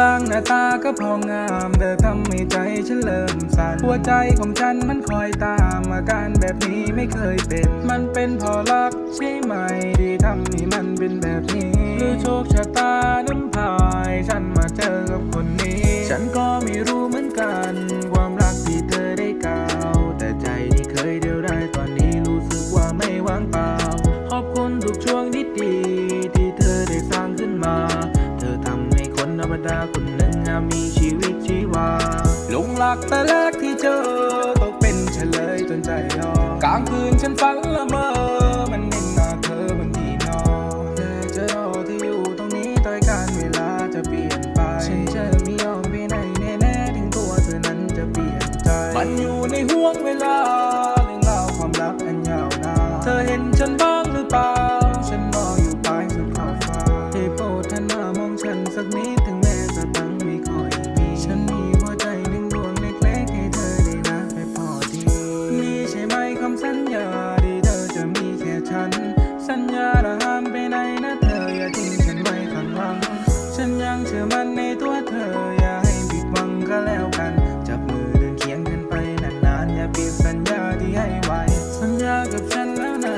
ร่างหน้าตาก็พองามเธอทำให้ใจฉันเริ่มสั่นหัวใจของฉันมันคอยตามอาการแบบนี้ไม่เคยเป็น มันเป็นเพอรักใช่ไหมที่ทำให้มันเป็นแบบนี้หรือโชคชะตาน้ำพายฉันมาเจอกับคนนี้ ฉันก็ไม่รู้เหมือนกัน ความรักที่เธอได้กล่าว แต่ใจที่เคยเดียวได้ตอนนี้รู้สึกว่าไม่ว่างเปล่า ดาคนหนึ่งมีชีวิตชีวาหลงรักแต่แรกที่เจอตกเป็นเฉลยจนใจยอมกลางคืนฉันฝันละเมอมันเห็นหน้าเธอบนที่นอนแต่จอที่อยู่ตรงนี้ต่อยการเวลาจะเปลี่ยนไปฉันจะไม่ยอมไปไหนแน่ๆถึงตัวเธอนั้นจะเปลี่ยนใจมันอยู่ในห่วงเวลาเรื่องราวความรักอันยาวนานเธอเห็นฉันบ้างหรือเปล่า ฉันรออยู่ปลายสุดขอบฟ้าได้โปรดท่านมามองฉันสักนิด ชื่อมันในตัวเธอ อย่าให้ผิดหวังก็แล้วกัน จับมือเดินเคียงกันไปนานๆ อย่าเปลี่ยนสัญญาที่ให้ไว้ สัญญากับฉันแล้วนะ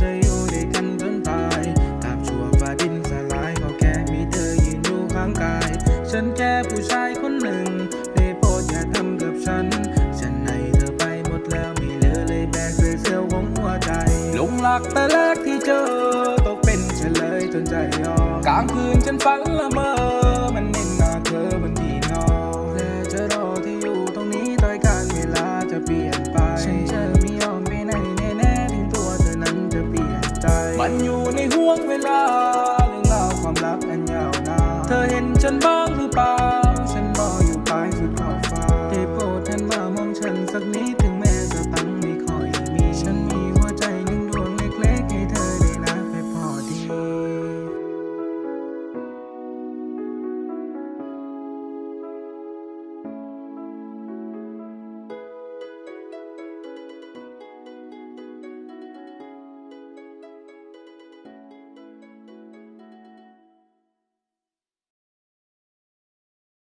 จะอยู่ด้วยกันจนตายตาบชั่วฟ้าดินสลายก็แค่มีเธอยืนอยู่ข้างกาย ฉันแค่ผู้ชายคนหนึ่งได้โปรดอย่าทำกับฉัน ฉันให้เธอไปหมดแล้วไม่เหลือเลยแบกเศษเสี้ยวของหัวใจหลงรักแต่แรกที่เจอตกเป็นเฉลยจนใจยอมกลางคืนฉันฝันละเมอ ฉันจะไม่ยอมไปไหนแน่ๆถึงตัวเธอนั้นจะเปลี่ยนใจ มันอยู่ในห่วงเวลา